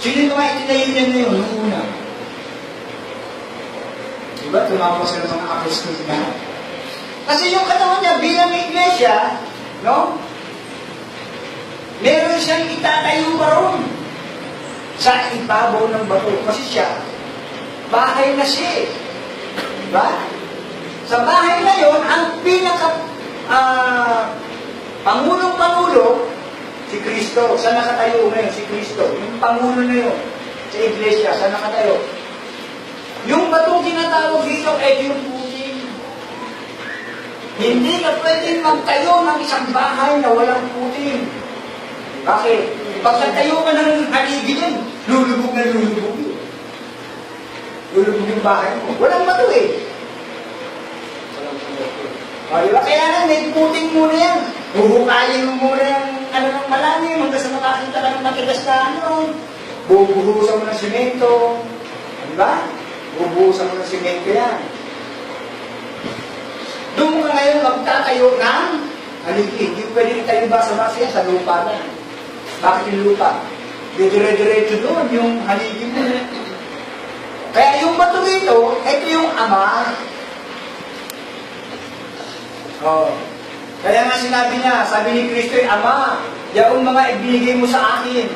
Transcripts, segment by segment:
Sino ba itinayo niya na yun nung una? Diba? Tumawag sila ng mga apostol na. Kasi yung katawan niya bilang iglesia, no? Meron siyang itatayo pa ron sa ibabaw ng bato. Kasi siya, bahay na siya. eh. Diba? Sa bahay na yon, ang pinaka ah, Pangulong-Pangulo, si Kristo. Saan nakatayo ngayon? Si Kristo. Yung Pangulo na yun, sa iglesia, saan nakatayo? Yung batong tinatawag dito ay yung puting. Hindi ka pwedeng magtayo ng isang bahay na walang puting. Bakit? Pag nagtayo ka ng haligi yan, lulubog na lulubog. Lulubog yung bahay mo. Walang bato eh. Kaya lang, may puting muna yan. Huhukayin mo muna yung ano ng malalim hanggang sa makakita ka ng matigas na ano. Bubuhusan mo ng simento. Di ba? Bubuhusan mo ng simento yan. Doon ka ngayon magtatayo ng haligi. Hindi pwede tayo basa-basa sa lupa na. Bakit yung lupa? Dire-diretso doon yung haligi mo. Kaya yung bato rito, ito yung ama Oh. Kaya nga sinabi niya, sabi ni Kristo, Ama, yaong mga ibinigay mo sa akin,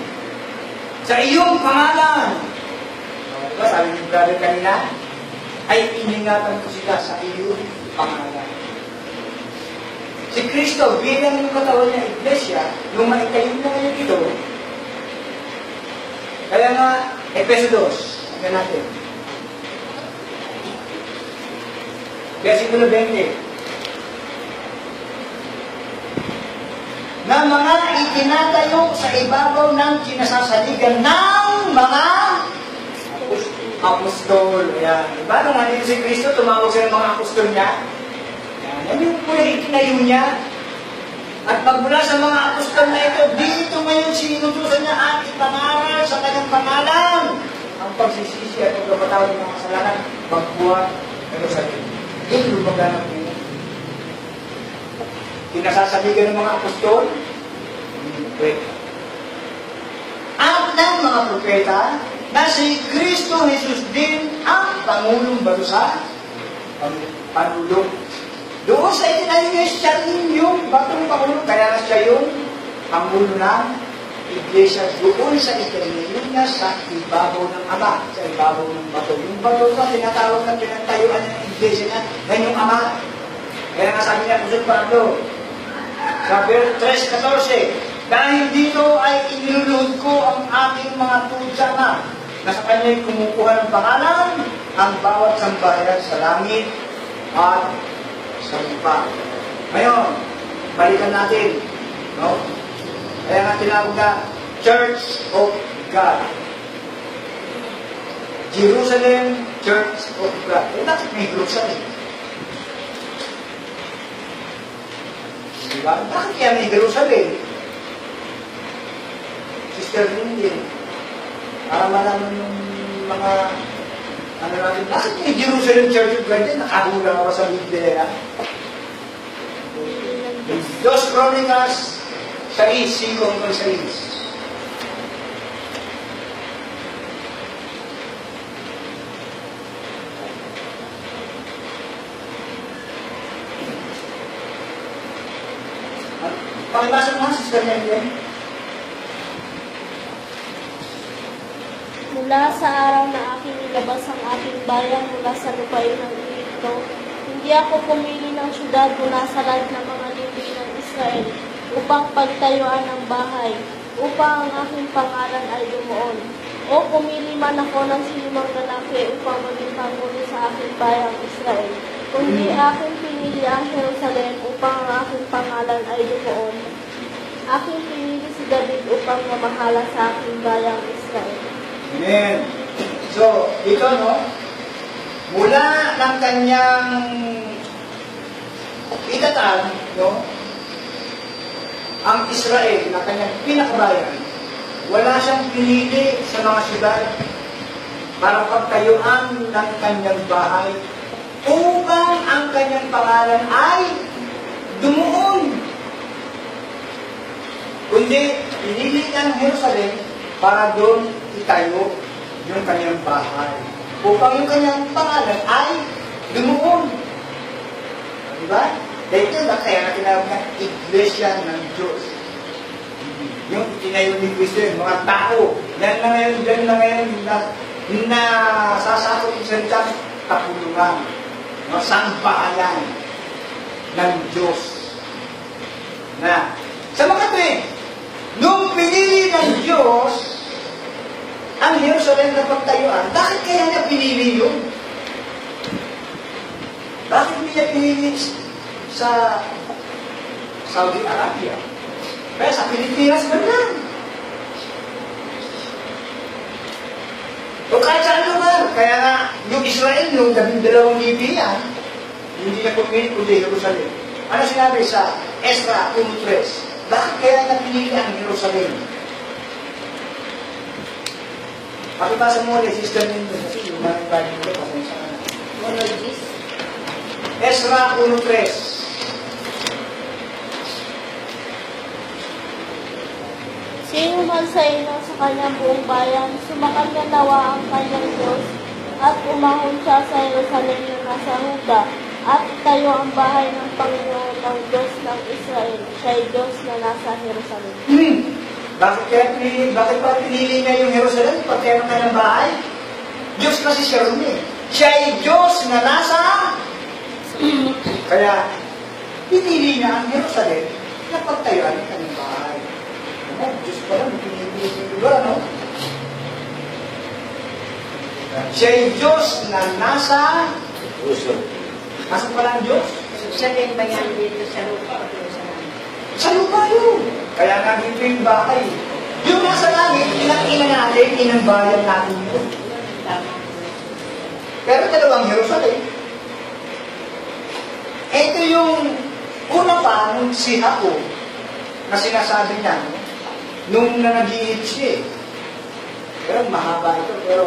sa iyong pangalan. Diba, sabi ni brother kanina, ay iningatan ko sila sa iyong pangalan. Si Kristo, bilang yung katawan niya, iglesia, yung maitayo na ngayon ito, kaya nga, Epeso 2, tingnan natin. Versikulo 20. Na mga itinatayo sa ibabaw ng kinasasaligan ng mga apostol. Ayan. Diba nung nandito si Kristo, tumawag sa mga apostol niya? Ayan. Yan yung yung itinayo niya. At pagmula sa mga apostol na ito, dito ngayon sinutusan niya at ipangaral sa kanyang pangalan ang pagsisisi at pagkapatawad ng mga kasalanan, pagbuhat ng sa Yun lumaga ng Panginoon pinasasaligan ng mga apostol, propeta. At ng mga propeta na si Kristo Jesus din ang Pangulong bago sa Panulong. Doon sa itinayo niya siya rin yung batong Pangulo, kaya na siya yung Pangulo ng Iglesia doon sa itinayo niya sa ibabaw ng Ama, sa ibabaw ng bato. Yung bato na tinatawag na pinagtayuan ng Iglesia niya, yan yung Ama. Kaya nga sabi niya, Kusod Pablo, sa 3.14, dahil dito ay iniluluhod ko ang aking mga tudsama na sa kanya'y kumukuha ng pangalan ang bawat sambahayan sa langit at sa lupa. Ngayon, balikan natin. No? Kaya nga tinawag na Church of God. Jerusalem Church of God. Eh, bakit may Jerusalem? Diba? Bakit kaya may Jerusalem? Sister Lindy, para malaman ng mga ano natin, bakit may Jerusalem Church of God yan? Nakahula ka pa sa Biblia. Dos Chronicles 6, 5 hanggang 6. Lindy. Mula sa araw na aking nilabas ang aking bayan mula sa lupain ng Egipto, hindi ako pumili ng syudad mula sa lahat ng mga lingwi ng Israel upang pagtayuan ng bahay, upang ang aking pangalan ay dumuon. O pumili man ako ng sinumang lalaki upang maging pangulo sa aking bayang Israel. Kundi aking pinili ang Jerusalem upang ang aking pangalan ay dumuon. Aking pinili si David upang mamahala sa aking bayang Israel. Amen. So, ito no, mula ng kanyang itatag, no, ang Israel na kanyang pinakabayan, wala siyang pinili sa mga syudad para pagtayuan ng kanyang bahay upang ang kanyang pangalan ay dumuon. Kundi, pinili niya ng Jerusalem para doon itayo yung kanyang bahay. Upang yung kanyang pangalan ay lumuon. Diba? Dahil ito ba kaya na tinawag na iglesia ng Diyos. Yung itinayo ni Cristo yung mga tao. Yan na ngayon, yan na ngayon na, na sasakot yung salitang kapulungan. No, sambahayan ng Diyos. Na, sa mga tuwing, pinili ng Diyos ang Jerusalem na pagtayuan, bakit kaya niya pinili yun? Bakit niya pinili sa Saudi Arabia? Kaya sa Pilipinas ba lang? O kahit saan lugar. Kaya nga, yung Israel, yung labing dalawang libi yan, hindi na pumili kundi Jerusalem. Ano sinabi sa Ezra 1.3? Bakit kaya niya pinili ang Jerusalem? Pakipasa mo ulit, sister ninyo, kasi yung mga Bible ko, pasensya ka na. Monologist. Ezra 1.3 Sino man sa inyo sa kanyang buong bayan, sumakanya nawa ang kanyang Diyos, at umahon siya sa Jerusalem na nasa Huda, at tayo ang bahay ng Panginoon ng Diyos ng Israel. Siya Diyos na nasa Jerusalem. Hmm. Bakit kaya pinili, bakit pa pinili niya yung Jerusalem? Pagkaya ka ng bahay? Diyos kasi siya rin eh. Siya ay Diyos na nasa... kaya, pinili niya ang Jerusalem na pagtayuan ng kanyang bahay. Ano, Diyos pa lang, pinili yung lugar, no? Siya ay Diyos na nasa... Nasa pala ang Diyos? Siya din ba yan dito sa lupa o dito sa langit? Sa lupa yun. Kaya nga dito yung bahay. Yung nasa langit, pinakina natin, inambayan natin yun. Pero dalawang Jerusalem. Ito yung una pa nung si Jacob na sinasabi niya no? nung na nag siya eh. Pero mahaba ito. Pero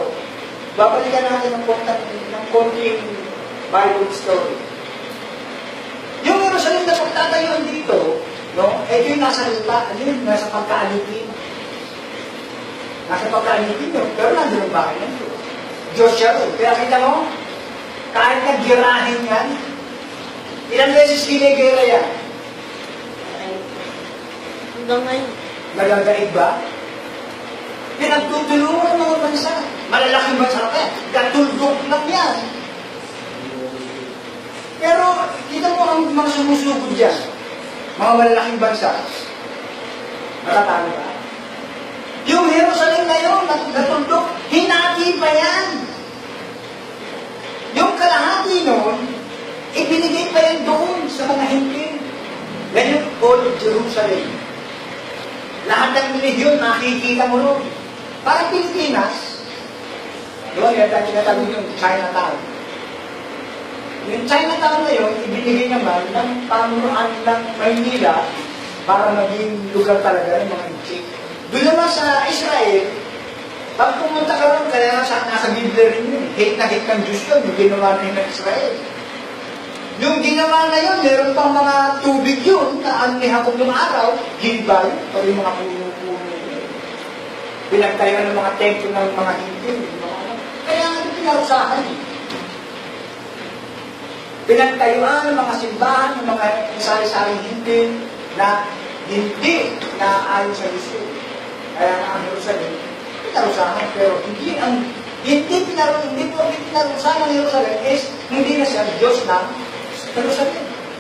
babalikan natin ng, konting, ng konting Bible story. Yung Jerusalem na pagtatayuan dito, no? ito yung nasa lupa, ano yun, nasa pagkaalipin. Nasa pagkaalipin yun, pero nandun ang bahay ng Diyos. Diyos siya rin. Kaya kita mo, kahit naggirahin yan, ilang beses ginigera yan, Hanggang ngayon. nagagaig ba? Pinagtutulungan ng mga bansa. Malalaking bansa pa yan. Gatulgok lang yan. Pero, kita mo ang mga sumusugod dyan. Mga malalaking bansa. Matatalo ba? Yung Jerusalem na yun, natutulog, hinati pa yan. Yung kalahati noon, ibinigay pa yan doon sa mga hindi. Yan yung Old Jerusalem. Lahat ng religion, nakikita mo noon. Parang Pilipinas, yan tayo tinatawag yung Chinatown. Yung Chinatown na yun, ibinigay naman ng pamunuan ng Maynila para maging lugar talaga ng mga Inchik. Doon naman sa Israel, pag pumunta ka ron, kaya nga sa, nasa Biblia rin yun, hate na hate ng Diyos yun, yung ginawa na ng Israel. Yung ginawa na yun, meron pang mga tubig yun, na anihan ko ng araw, yun, o yung mga puno-puno. Pinagtayo ng mga templo ng mga hindi. ano. Kaya nga ito pinarusahan eh. Pinagtayuan ng mga simbahan, ng mga sari-saring hindi na hindi na ayon sa gusto. Kaya nga ang Jerusalem, pinarusahan, pero hindi ang hindi pinaru hindi po hindi pinarusahan ng Jerusalem is hindi na siya Diyos ng Jerusalem.